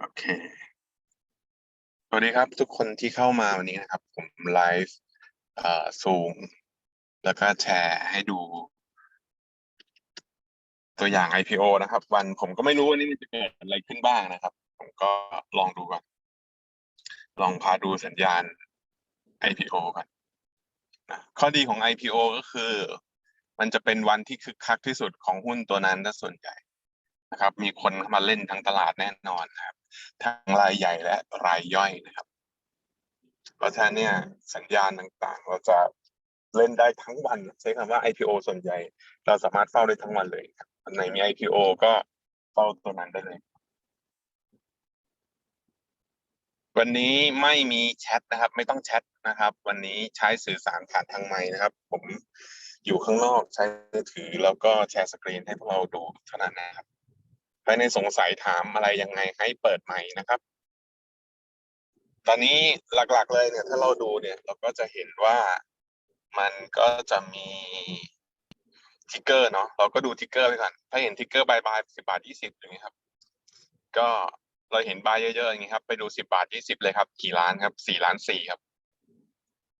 โอเค สวัสดีครับ ทุกคนที่เข้ามาวันนี้นะครับ ผมไลฟ์เอ่อซูมแล้วก็แชร์ให้ดู ตัวอย่าง IPO นะครับ วันผมก็ไม่รู้วันนี้มันจะเกิดอะไรขึ้นบ้างนะครับ ผมก็ลองดูก่อน ลองพาดูสัญญาณ IPO กันนะข้อดีของ IPO ก็คือ มันจะเป็นวันที่คึกคักที่สุดของหุ้นตัวนั้นถ้าส่วนใหญ่นะครับ มีคนเข้ามาเล่นทั้งตลาดแน่นอนครับ ทั้งรายใหญ่และรายย่อยนะครับเพราะฉะนั้นเนี่ยสัญญาณต่างๆ เราจะเล่นได้ทั้งวัน ใช้คำว่า IPO ส่วนใหญ่ เราสามารถเฝ้าได้ทั้งวันเลยครับอันไหนมี IPO ก็เฝ้าตัวนั้นได้เลย วันนี้ไม่มีแชทนะครับ ไม่ต้องแชทนะครับ วันนี้ใช้สื่อสารผ่านทางไมค์นะครับ ผมอยู่ข้างนอกใช้มือถือแล้วก็แชร์สกรีนให้พวกเราดูเท่านั้นนะครับ ภายในสงสัยถามอะไรยังไงให้เปิดไมค์นะครับ ตอนนี้หลักๆเลยเนี่ย ถ้าเราดูเนี่ย เราก็จะเห็นว่ามันก็จะมีทิกเกอร์เนาะเราก็ดูทิกเกอร์ไปก่อนถ้าเห็นทิกเกอร์บายบายสิบาทยี่สิบอย่างนี้ครับ ก็เราเห็นบายเยอะๆอย่างนี้ครับ ไปดูสิบาทยี่สิบเลยครับ กี่ล้านครับสี่ล้านสี่ครับ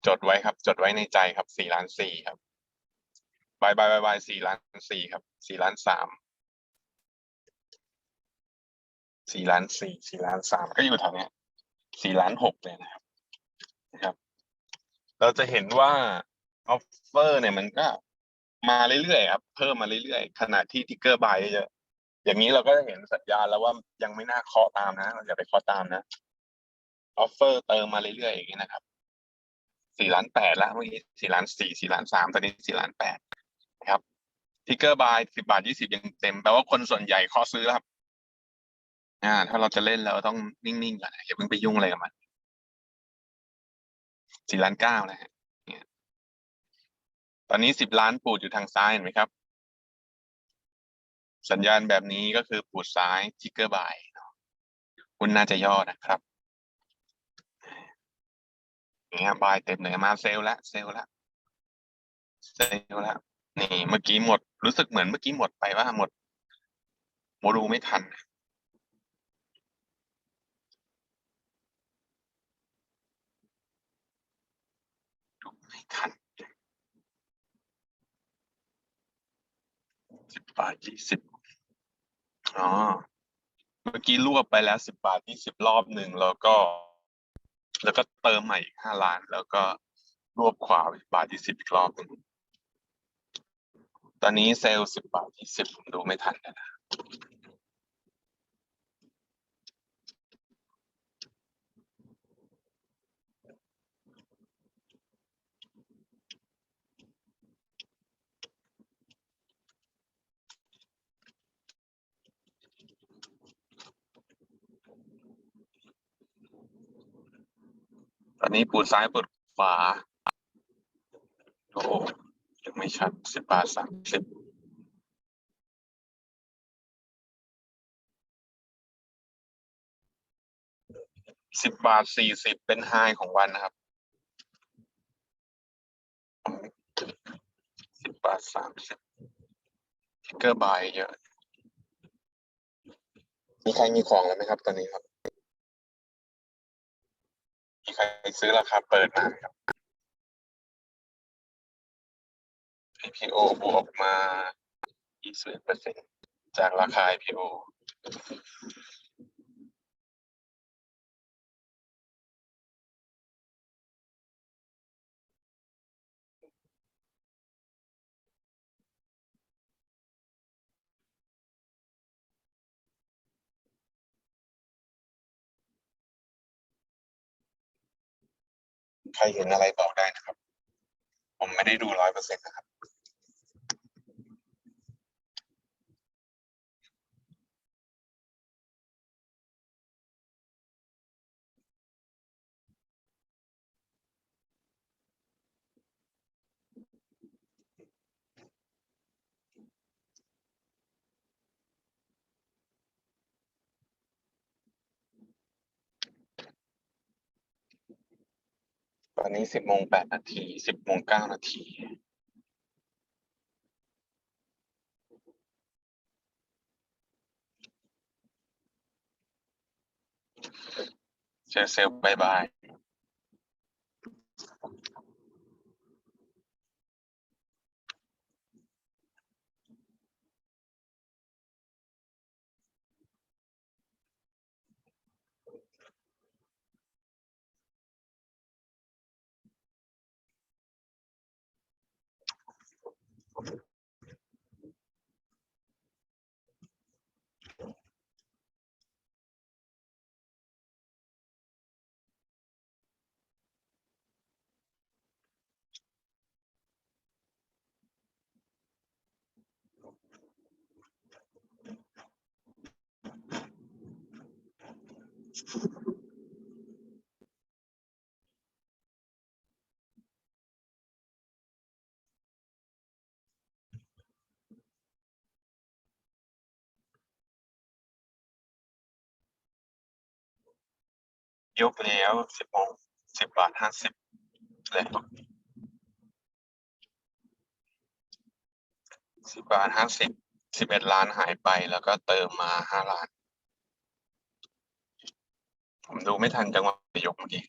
จดไว้ครับ จดไว้ในใจครับสี่ล้านสี่ครับบายบายบายบายสี่ล้านสี่ครับสี่ล้านสาม สี่ล้านสี่สี่ล้านสามก็อยู่แถวเนี้ยสี่ล้านหกเลยนะครับนะครับ เราจะเห็นว่าออฟเฟอร์เนี่ยมันก็มาเรื่อยๆครับเพิ่มมาเรื่อยๆขณะที่ทิกเกอร์บายเยอะๆอย่างนี้เราก็จะเห็นสัญญาณแล้วว่ายังไม่น่าเคาะตามนะเราอย่าไปเคาะตามนะออฟเฟอร์เติมมาเรื่อยๆอย่างนี้นะครับสี่ล้านแปดแล้วเมื่อกี้สี่ล้านสี่สี่ล้านสามตอนนี้สี่ล้านแปดนะครับทิกเกอร์บายสิบาทยี่สิบยังเต็มแปลว่าคนส่วนใหญ่เคาะซื้อแล้วครับ อ่า ถ้าเราจะเล่นเราต้องนิ่งๆก่อนนะอย่าเพิ่งไปยุ่งอะไรกับมันสี่ล้านเก้านะฮะตอนนี้สิบล้านปูดอยู่ทางซ้ายเห็นไหมครับ สัญญาณแบบนี้ก็คือปูดซ้ายทิกเกอร์บายเนาะหุ้นน่าจะย่อนะครับเนี่ยบายเต็มเลยมาเซลละเซลละเซลละนี่เมื่อกี้หมดรู้สึกเหมือนเมื่อกี้หมดไปว่าหมดโมดูไม่ทันดูไทันสิบบาทยี่สิบอ๋อ เมื่อกี้รวบไปแล้วสิบบาทยี่สิบรอบหนึ่งแล้วก็ แล้วก็เติมใหม่อีกห้าล้าน แล้วก็รวบขวาอีกบาทยี่สิบอีกรอบหนึ่งตอนนี้เซลล์สิบบาทยี่สิบผมดูไม่ทันแล้วนะ อนนี้ปูดซ้ายปูดขวาโอ้ยังไม่ชัดสิบบาทสามสิบสิบบาทสี่สิบเป็นไฮของวันนะครับสิบบาทสามสิบทิกเกอร์บายเยอะ มีใครมีของแล้วไหมครับตอนนี้ครับ มีใครซื้อราคาเปิดมาไหมครับ IPO บวกมา 21%จากราคา IPO ใครเห็นอะไรบอกได้นะครับ ผมไม่ได้ดูร้อยเปอร์เซ็นต์นะครับ อนนี้สิบโมงแปดนาทีสิบโมงเก้านาทีเซลล์บายบาย ยกแล้วสิบโมงสิบบาทห้าสิบเลยสิบบาทห้าสิบสิบเอ็ดล้านหายไปแล้วก็เติมมาห้าล้าน ผมดูไม่ทันจังหวะยกเมื่อกี้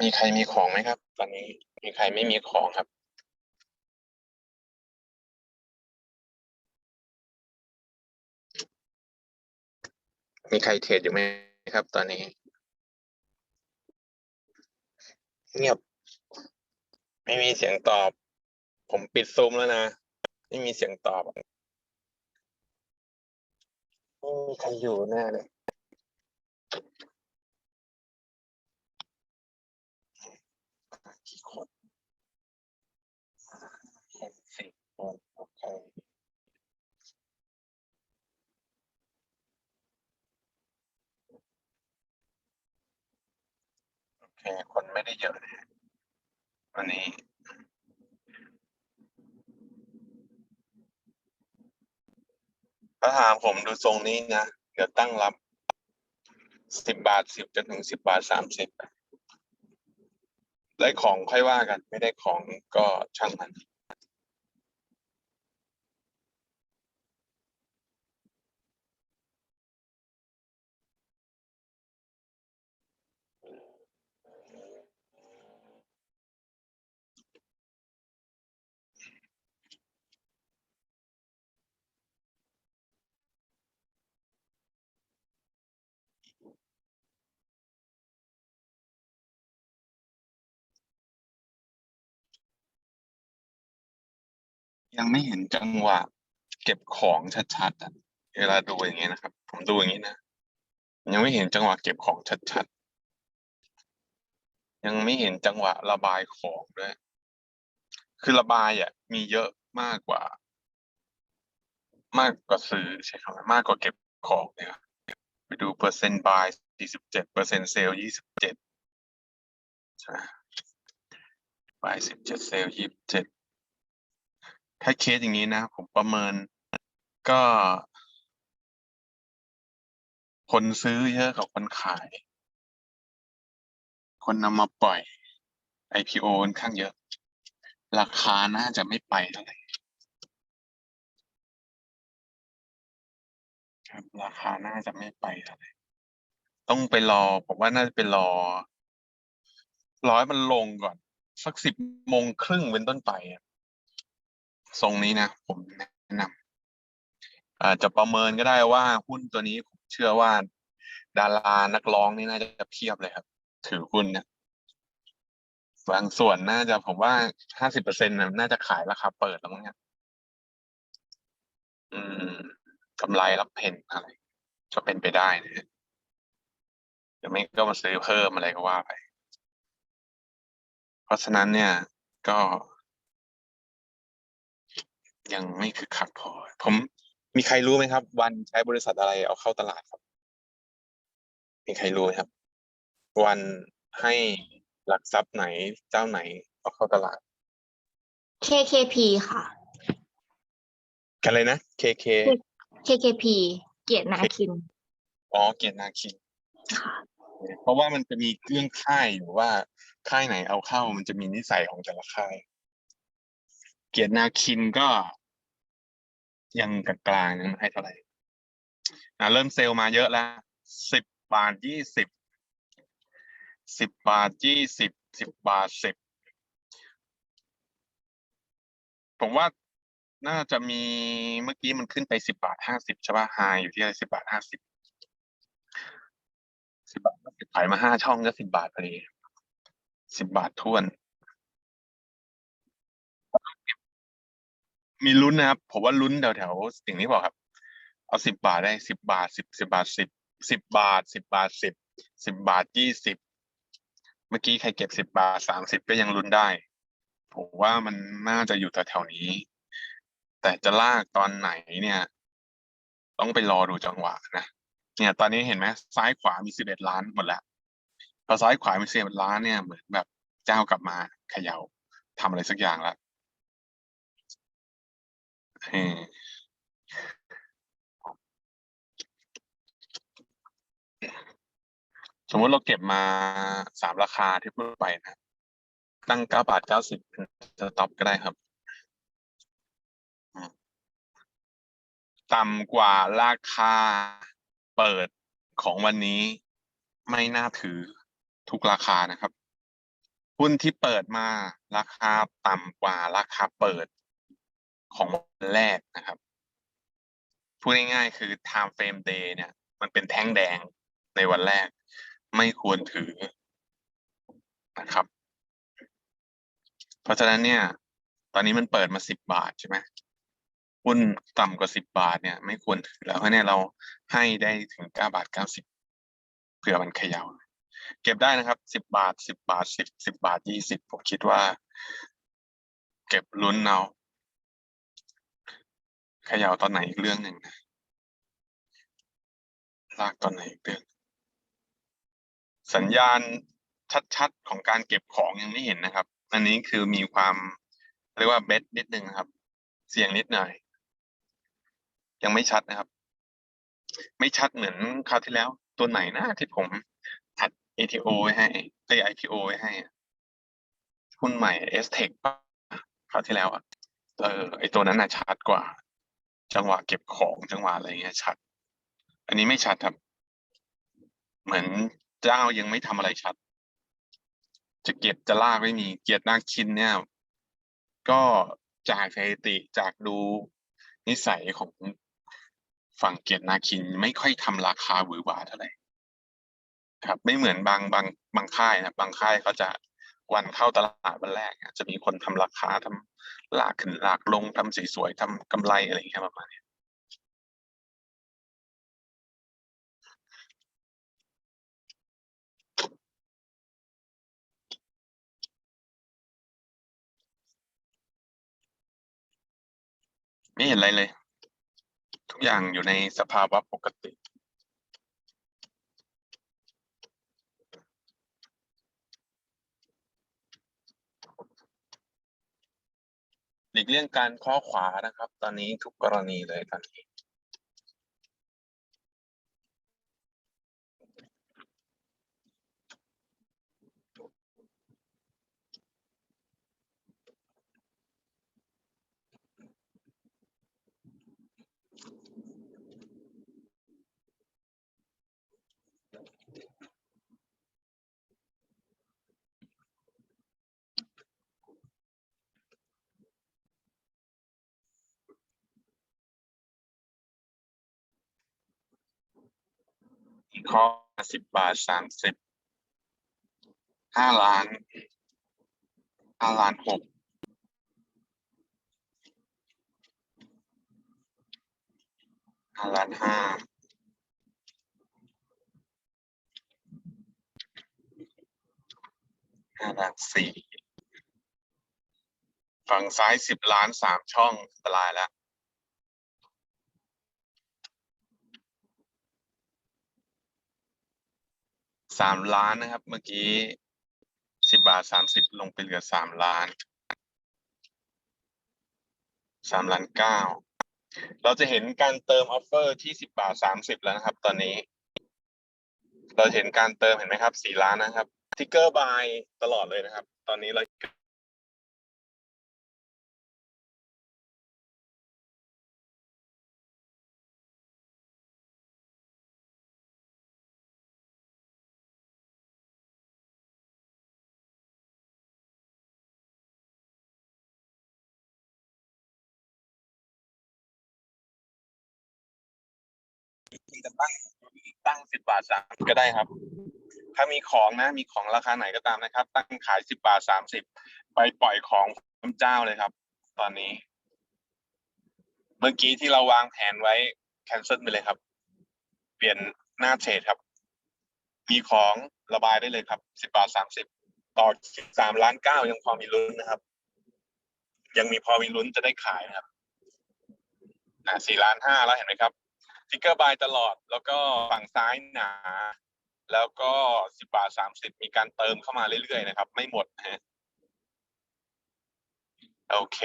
มีใครมีของไหมครับ ตอนนี้มีใครไม่มีของครับ มีใครเทรดอยู่ไหมครับ ตอนนี้ เงียบ ไม่มีเสียงตอบ ผมปิดซูมแล้วนะ ไม่มีเสียงตอบไม่มีใครอยู่แน่เลย กี่คนหกสิบคนโอเค เองคคนไม่ได้เยอะนะวันนี้ถ้าถามผมดูทรงนี้นะ เดี๋ยวตั้งรับสิบบาทสิบจนถึงสิบบาทสามสิบได้ของค่อยว่ากัน ไม่ได้ของก็ช่างมัน ยังไม่เห็นจังหวะ เก็บของชัดๆอะเวลาดูอย่างเงี้ยนะครับ ผมดูอย่างนี้นะยังไม่เห็นจังหวะเก็บของชัดๆยังไม่เห็นจังหวะระบายของด้วย คือระบายอะมีเยอะมากกว่า มากกว่าซื้อใช่ครับมากกว่าเก็บของเนี่ยไปดูเปอร์เซ็นต์บาย47เปอร์เซ็นต์เซลล์27ใช่บาย17เซลล์27 ถ้าเคสอย่างนี้นะผมประเมินก็ คนซื้อเยอะกว่าคนขาย คนนำมาปล่อย IPO ค่อนข้างเยอะ ราคาน่าจะไม่ไปเท่าไหร่ครับราคาน่าจะไม่ไปเท่าไหร่ต้องไปรอผมว่าน่าจะไปรอรอให้มันลงก่อน สักสิบโมงครึ่งเป็นต้นไปอะ ทรงนี้นะผมแนะนำอาจจะประเมินก็ได้ว่าหุ้นตัวนี้ผมเชื่อว่า ดารานักร้องนี่น่าจะเพียบเลยครับ ถือหุ้นเนี่ยบางส่วนน่าจะผมว่าห้าสิบเปอร์เซ็นต์น่าจะขายราคาเปิดแล้วมั้งเนี่ยอืมกำไรรับเพนอะไรก็เป็นไปได้นะฮะไม่ก็มาซื้อเพิ่มอะไรก็ว่าไป เพราะฉะนั้นเนี่ย ก็ ยังไม่คึกคักพอ ผมมีใครรู้ไหมครับ วันใช้บริษัทอะไรเอาเข้าตลาดครับ มีใครรู้ไหมครับ วันให้หลักทรัพย์ไหนเจ้าไหนเอาเข้าตลาด KKP ค่ะ กันเลยนะ KK KKP เกียรตินาคิน อ๋อ เกียรตินาคิน ค่ะ เพราะว่ามันจะมีเรื่องค่ายอยู่ว่าค่ายไหนเอาเข้ามันจะมีนิสัยของแต่ละค่าย เกียรตินาคินก็ ยังกลางๆยังไม่ให้เท่าไหร่อะเริ่มเซลล์มาเยอะแล้วสิบบาทยี่สิบสิบบาทยี่สิบสิบบาทสิบผมว่าน่าจะมีเมื่อกี้มันขึ้นไปสิบบาทห้าสิบใช่ป่ะไฮอยู่ที่สิบบาทห้าสิบสิบบาทขายมาห้าช่องก็สิบบาทพอดีสิบบาทท้วน มีลุ้นนะครับ ผมว่าลุ้นแถวแถวๆสิ่งที่บอกครับ เอาสิบบาทได้สิบบาทสิบสิบบาทสิบสิบบาทสิบบาทสิบสิบบาทยี่สิบเมื่อกี้ใครเก็บสิบบาทสามสิบก็ยังลุ้นได้ ผมว่ามันน่าจะอยู่แถวๆนี้ แต่จะลากตอนไหนเนี่ย ต้องไปรอดูจังหวะนะเนี่ย ตอนนี้เห็นไหมซ้ายขวามีสิบเอ็ดล้านหมดแล้วพอซ้ายขวามีสิบเอ็ดล้านเนี่ยเหมือนแบบเจ้ากลับมาเขย่าทำอะไรสักอย่างแล้ว สมมติเราเก็บมาสามราคาที่พูดไปนะ ตั้งเก้าบาทเก้าสิบสต็อปก็ได้ครับ ต่ำกว่าราคาเปิดของวันนี้ไม่น่าถือทุกราคานะครับหุ้นที่เปิดมาราคาต่ำกว่าราคาเปิด ของวันแรกนะครับ พูดง่ายๆคือ time frame day เนี่ย มันเป็นแท่งแดงในวันแรก ไม่ควรถือนะครับ เพราะฉะนั้นเนี่ย ตอนนี้มันเปิดมาสิบบาทใช่ไหมหุ้นต่ำกว่าสิบบาทเนี่ย ไม่ควรถือแล้วเพราะเนี่ยเราให้ได้ถึงเก้าบาทเก้าสิบเผื่อมันเขย่าเก็บได้นะครับสิบบาทสิบบาทสิบสิบบาทยี่สิบผมคิดว่า เก็บลุ้นเอา ขย่าตอนไหนอีกเรื่องหนึ่งนะลากตอนไหนอีกเรื่อง สัญญาณชัดๆของการเก็บของยังไม่เห็นนะครับ อันนี้คือมีความเรียกว่าเบ็ดนิดนึงครับ เสียงนิดหน่อย ยังไม่ชัดนะครับ ไม่ชัดเหมือนคราวที่แล้ว ตัวไหนนะที่ผมอัด ATO ไว้ให้ไอ IPO ไว้ให้หุ้นใหม่ S Tech ป่ะคราวที่แล้วอะเออไอตัวนั้นน่ะชัดกว่า จังหวะเก็บของจังหวะอะไรเงี้ยชัด อันนี้ไม่ชัดครับ เหมือนเจ้ายังไม่ทำอะไรชัด จะเก็บจะลากไม่มี เกียรตินาคินเนี่ย ก็จากสถิติจากดูนิสัยของฝั่งเกียรตินาคินไม่ค่อยทำราคาหวือหวาเท่าไหร่ครับ ไม่เหมือนบางบางบางค่ายนะบางค่ายเขาจะ วันเข้าตลาดวันแรกจะมีคนทำราคาทำลากขึ้นหลากลงทำสีสวยทำกำไรอะไรอย่างเงี้ยประมาณนี้ไม่เห็นอะไรเลย ทุกอย่างอยู่ในสภาวะปกติ หลีกเลี่ยงการข้อขวานะครับ ตอนนี้ทุกกรณีเลยตอนนี้ ข้อสิบบาทสามสิบห้าล้านห้าล้านหกห้าล้านห้าห้าล้านสี่ฝั่งซ้ายสิบล้านสามช่องอันตรายแล้ว สามล้านนะครับ เมื่อกี้สิบบาทสามสิบลงไปเหลือสามล้านสามล้านเก้าเราจะเห็นการเติมออฟเฟอร์ที่สิบบาทสามสิบแล้วนะครับ ตอนนี้ เราเห็นการเติมเห็นไหมครับสี่ล้านนะครับทิกเกอร์บายตลอดเลยนะครับ ตอนนี้เรา จะตั้งตั้งสิบบาทสามก็ได้ครับ ถ้ามีของนะ มีของราคาไหนก็ตามนะครับ ตั้งขายสิบบาทสามสิบไปปล่อยของเจ้าเลยครับ ตอนนี้ เมื่อกี้ที่เราวางแผนไว้แคนเซิลไปเลยครับ เปลี่ยนหน้าเทรดครับ มีของระบายได้เลยครับสิบบาทสามสิบต่อสามล้านเก้ายังพอมีลุ้นนะครับ ยังมีพอมีลุ้นจะได้ขายนะครับสี่ล้านห้าแล้วเห็นไหมครับ ทิกเกอร์บายตลอด แล้วก็ฝั่งซ้ายหนา แล้วก็สิบบาทสามสิบมีการเติมเข้ามาเรื่อยๆนะครับ ไม่หมดฮะโอเค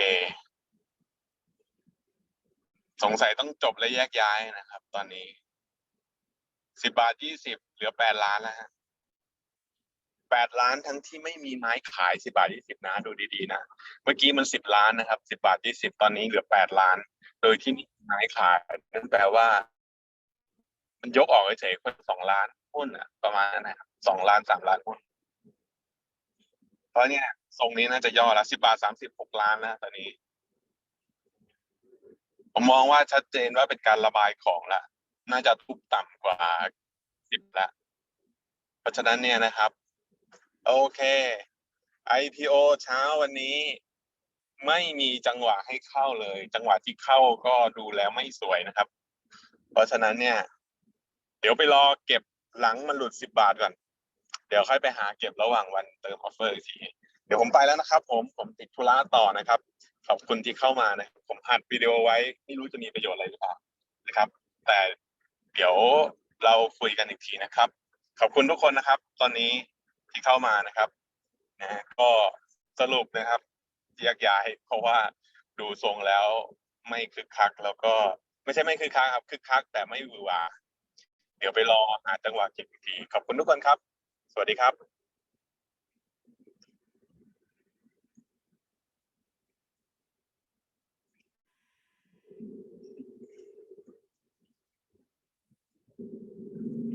สงสัยต้องจบและแยกย้ายนะครับ ตอนนี้สิบบาทยี่สิบเหลือแปดล้านแล้วฮะแปดล้านทั้งที่ไม่มีไม้ขายสิบาทยี่สิบนะดูดีๆนะเมื่อกี้มันสิบล้านนะครับสิบาทยี่สิบตอนนี้เหลือแปดล้าน โดยที่ไม่มีไม้ขายนั่นแปลว่า มันยกออกเฉยๆคนสองล้านหุ้นอะ ประมาณนั้นนะครับสองล้านสามล้านหุ้นเพราะเนี่ยทรงนี้น่าจะย่อละสิบาทสามสิบหกล้านแล้วตอนนี้ ผมมองว่าชัดเจนว่าเป็นการระบายของละน่าจะทุบต่ำกว่าสิบละเพราะฉะนั้นเนี่ยนะครับ โอเค IPO เช้าวันนี้ ไม่มีจังหวะให้เข้าเลย จังหวะที่เข้าก็ดูแล้วไม่สวยนะครับ เพราะฉะนั้นเนี่ย เดี๋ยวไปรอเก็บหลังมันหลุดสิบบาทก่อน เดี๋ยวค่อยไปหาเก็บระหว่างวันเติมออฟเฟอร์อีกทีเดี๋ยวผมไปแล้วนะครับ ผมผมติดธุระต่อนะครับ ขอบคุณที่เข้ามานะผมอัดวิดีโอไว้ไม่รู้จะมีประโยชน์อะไรหรือเปล่านะครับ แต่เดี๋ยวเราคุยกันอีกทีนะครับ ขอบคุณทุกคนนะครับ ตอนนี้ที่เข้ามานะครับนะฮะก็สรุปนะครับแยกย้ายเพราะว่าดูทรงแล้วไม่คึกคัก แล้วก็ไม่ใช่ไม่คึกคักครับคึกคักแต่ไม่หวือหวา เดี๋ยวไปรอหาจังหวะเก็บอีกทีขอบคุณทุกคนครับ สวัสดีครับ